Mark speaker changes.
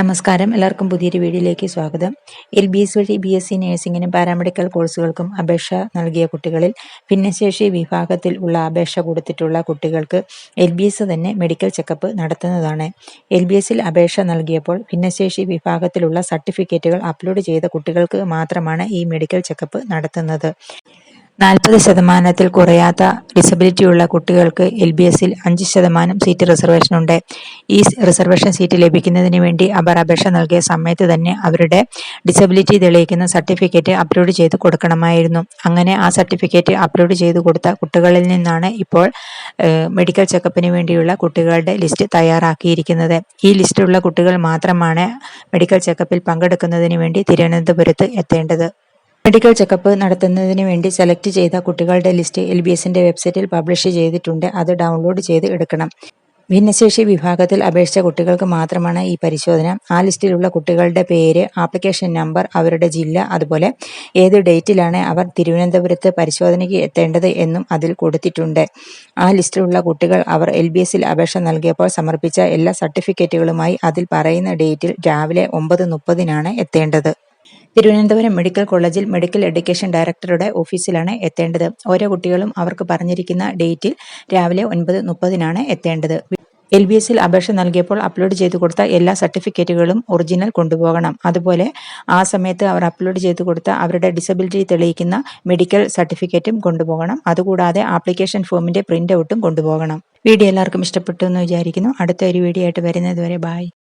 Speaker 1: നമസ്കാരം. എല്ലാവർക്കും പുതിയൊരു വീഡിയോയിലേക്ക് സ്വാഗതം. എൽ ബി എസ് വഴി ബി എസ് സി നഴ്സിംഗിനും പാരാമെഡിക്കൽ കോഴ്സുകൾക്കും അപേക്ഷ നൽകിയ കുട്ടികളിൽ ഭിന്നശേഷി വിഭാഗത്തിൽ ഉള്ള അപേക്ഷ കൊടുത്തിട്ടുള്ള കുട്ടികൾക്ക് എൽ ബി എസ് തന്നെ മെഡിക്കൽ ചെക്കപ്പ് നടത്തുന്നതാണ്. എൽ ബി എസിൽ അപേക്ഷ നൽകിയപ്പോൾ ഭിന്നശേഷി വിഭാഗത്തിലുള്ള സർട്ടിഫിക്കറ്റുകൾ അപ്ലോഡ് ചെയ്ത കുട്ടികൾക്ക് മാത്രമാണ് ഈ മെഡിക്കൽ ചെക്കപ്പ് നടത്തുന്നത്. നാൽപ്പത് ശതമാനത്തിൽ കുറയാത്ത ഡിസബിലിറ്റിയുള്ള കുട്ടികൾക്ക് എൽ ബി എസിൽ അഞ്ച് ശതമാനം സീറ്റ് റിസർവേഷനുണ്ട്. ഈ റിസർവേഷൻ സീറ്റ് ലഭിക്കുന്നതിന് വേണ്ടി അവർ അപേക്ഷ നൽകിയ സമയത്ത് തന്നെ അവരുടെ ഡിസബിലിറ്റി തെളിയിക്കുന്ന സർട്ടിഫിക്കറ്റ് അപ്ലോഡ് ചെയ്ത് കൊടുക്കണമായിരുന്നു. അങ്ങനെ ആ സർട്ടിഫിക്കറ്റ് അപ്ലോഡ് ചെയ്ത് കൊടുത്ത കുട്ടികളിൽ നിന്നാണ് ഇപ്പോൾ മെഡിക്കൽ ചെക്കപ്പിന് വേണ്ടിയുള്ള കുട്ടികളുടെ ലിസ്റ്റ് തയ്യാറാക്കിയിരിക്കുന്നത്. ഈ ലിസ്റ്റിലുള്ള കുട്ടികൾ മാത്രമാണ് മെഡിക്കൽ ചെക്കപ്പിൽ പങ്കെടുക്കുന്നതിന് വേണ്ടി തിരുവനന്തപുരത്ത് എത്തേണ്ടത്. മെഡിക്കൽ ചെക്കപ്പ് നടത്തുന്നതിന് വേണ്ടി സെലക്ട് ചെയ്ത കുട്ടികളുടെ ലിസ്റ്റ് എൽ ബി എസിന്റെ വെബ്സൈറ്റിൽ പബ്ലിഷ് ചെയ്തിട്ടുണ്ട്. അത് ഡൗൺലോഡ് ചെയ്ത് എടുക്കണം. ഭിന്നശേഷി വിഭാഗത്തിൽ അപേക്ഷിച്ച കുട്ടികൾക്ക് മാത്രമാണ് ഈ പരിശോധന. ആ ലിസ്റ്റിലുള്ള കുട്ടികളുടെ പേര് ആപ്ലിക്കേഷൻ നമ്പർ അവരുടെ ജില്ല അതുപോലെ ഏത് ഡേറ്റിലാണ് അവർ തിരുവനന്തപുരത്ത് പരിശോധനയ്ക്ക് എത്തേണ്ടത് എന്നും അതിൽ കൊടുത്തിട്ടുണ്ട്. ആ ലിസ്റ്റിലുള്ള കുട്ടികൾ അവർ എൽ ബി എസിൽ അപേക്ഷ നൽകിയപ്പോൾ സമർപ്പിച്ച എല്ലാ സർട്ടിഫിക്കറ്റുകളുമായി അതിൽ പറയുന്ന ഡേറ്റിൽ രാവിലെ ഒമ്പത് മുപ്പതിനാണ് എത്തേണ്ടത്. തിരുവനന്തപുരം മെഡിക്കൽ കോളേജിൽ മെഡിക്കൽ എഡ്യൂക്കേഷൻ ഡയറക്ടറുടെ ഓഫീസിലാണ് എത്തേണ്ടത്. ഓരോ കുട്ടികളും അവർക്ക് പറഞ്ഞിരിക്കുന്ന ഡേറ്റിൽ രാവിലെ ഒൻപത് മുപ്പതിനാണ് എത്തേണ്ടത്. എൽ ബി എസിൽ അപേക്ഷ നൽകിയപ്പോൾ അപ്ലോഡ് ചെയ്തു കൊടുത്ത എല്ലാ സർട്ടിഫിക്കറ്റുകളും ഒറിജിനൽ കൊണ്ടുപോകണം. അതുപോലെ ആ സമയത്ത് അവർ അപ്ലോഡ് ചെയ്തു കൊടുത്ത അവരുടെ ഡിസബിലിറ്റി തെളിയിക്കുന്ന മെഡിക്കൽ സർട്ടിഫിക്കറ്റും കൊണ്ടുപോകണം. അതുകൂടാതെ ആപ്ലിക്കേഷൻ ഫോമിന്റെ പ്രിന്റ് ഔട്ടും കൊണ്ടുപോകണം. വീഡിയോ എല്ലാവർക്കും ഇഷ്ടപ്പെട്ടു എന്ന് വിചാരിക്കുന്നു. അടുത്ത ഒരു വീഡിയോ ആയിട്ട് വരുന്നതുവരെ ബായ്